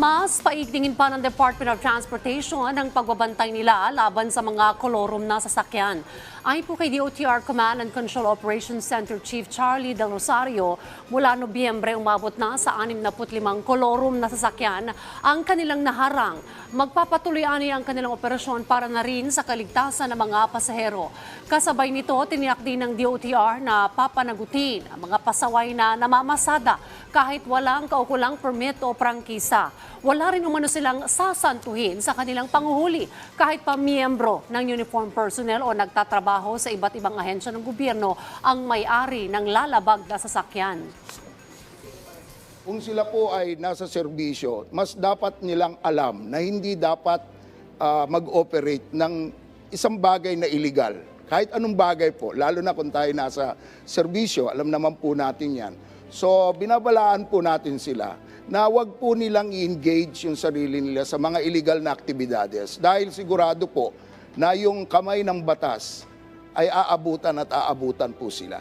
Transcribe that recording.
Mas paigtingin pa ng Department of Transportation ang pagbabantay nila laban sa mga kolorum na sasakyan. Ayon po kay DOTR Command and Control Operations Center Chief Charlie Del Rosario, mula Nobyembre umabot na sa 65 kolorum na sasakyan ang kanilang naharang. Magpapatuloy ani ang kanilang operasyon para na rin sa kaligtasan ng mga pasahero. Kasabay nito, tiniyak din ng DOTR na papanagutin ang mga pasaway na namamasada kahit walang kaukulang permit o prangkisa. Wala rin umano silang sasantuhin sa kanilang panguhuli kahit pa miyembro ng uniform personnel o nagtatrabaho sa iba't ibang ahensya ng gobyerno ang may-ari ng lalabag na sasakyan. Kung sila po ay nasa serbisyo, mas dapat nilang alam na hindi dapat ah, mag-operate ng isang bagay na illegal. Kahit anong bagay po, lalo na kung tayo nasa serbisyo, alam naman po natin yan. So, binabalaan po natin sila na wag po nilang i-engage yung sarili nila sa mga illegal na aktibidades dahil sigurado po na yung kamay ng batas ay aabutan at aabutan po sila.